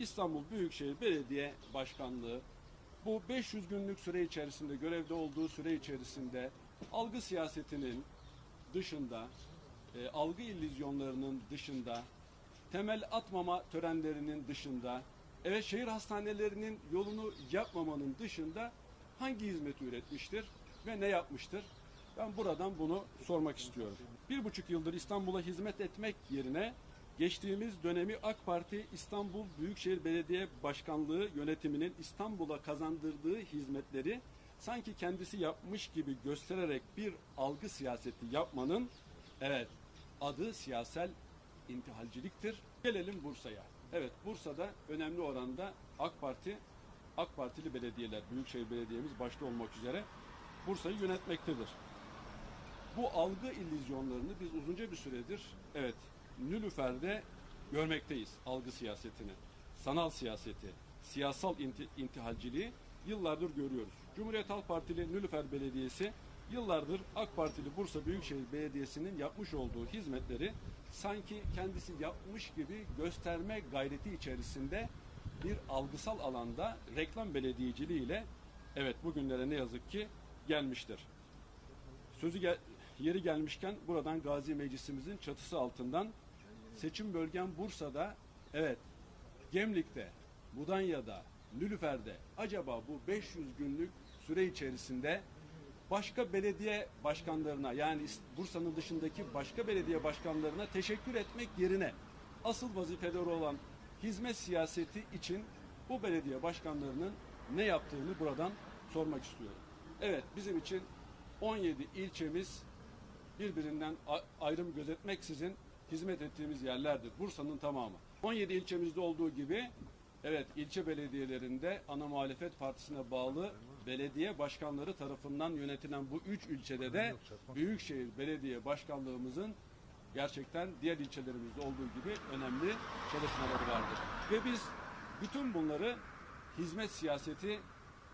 İstanbul Büyükşehir Belediye Başkanlığı bu 500 günlük süre içerisinde görevde olduğu süre içerisinde algı siyasetinin dışında, e, algı illüzyonlarının dışında, temel atmama törenlerinin dışında, evet şehir hastanelerinin yolunu yapmamanın dışında hangi hizmeti üretmiştir ve ne yapmıştır? Ben buradan bunu sormak istiyorum. Bir buçuk yıldır İstanbul'a hizmet etmek yerine geçtiğimiz dönemi AK Parti İstanbul Büyükşehir Belediye Başkanlığı yönetiminin İstanbul'a kazandırdığı hizmetleri sanki kendisi yapmış gibi göstererek bir algı siyaseti yapmanın evet adı siyasal intihalciliktir. Gelelim Bursa'ya. Evet Bursa'da önemli oranda AK Parti, AK Partili belediyeler, Büyükşehir Belediye'miz başta olmak üzere Bursa'yı yönetmektedir. Bu algı illüzyonlarını biz uzunca bir süredir evet Nülüfer'de görmekteyiz algı siyasetini. Sanal siyaseti, siyasal inti, intihalciliği yıllardır görüyoruz. Cumhuriyet Halk Partili Nülüfer Belediyesi yıllardır AK Partili Bursa Büyükşehir Belediyesi'nin yapmış olduğu hizmetleri sanki kendisi yapmış gibi gösterme gayreti içerisinde bir algısal alanda reklam belediyeciliğiyle evet bugünlere ne yazık ki gelmiştir. Sözü gel- yeri gelmişken buradan Gazi Meclisimizin çatısı altından seçim bölgem Bursa'da evet Gemlik'te, Mudanya'da, Nülüfer'de acaba bu 500 günlük süre içerisinde başka belediye başkanlarına yani Bursa'nın dışındaki başka belediye başkanlarına teşekkür etmek yerine asıl vazifeleri olan hizmet siyaseti için bu belediye başkanlarının ne yaptığını buradan sormak istiyorum. Evet bizim için 17 ilçemiz birbirinden ayrım gözetmeksizin hizmet ettiğimiz yerlerdir. Bursa'nın tamamı. 17 ilçemizde olduğu gibi evet ilçe belediyelerinde ana muhalefet partisine bağlı belediye başkanları tarafından yönetilen bu üç ilçede de Büyükşehir Belediye Başkanlığımızın gerçekten diğer ilçelerimizde olduğu gibi önemli çalışmaları vardır. Ve biz bütün bunları hizmet siyaseti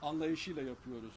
anlayışıyla yapıyoruz.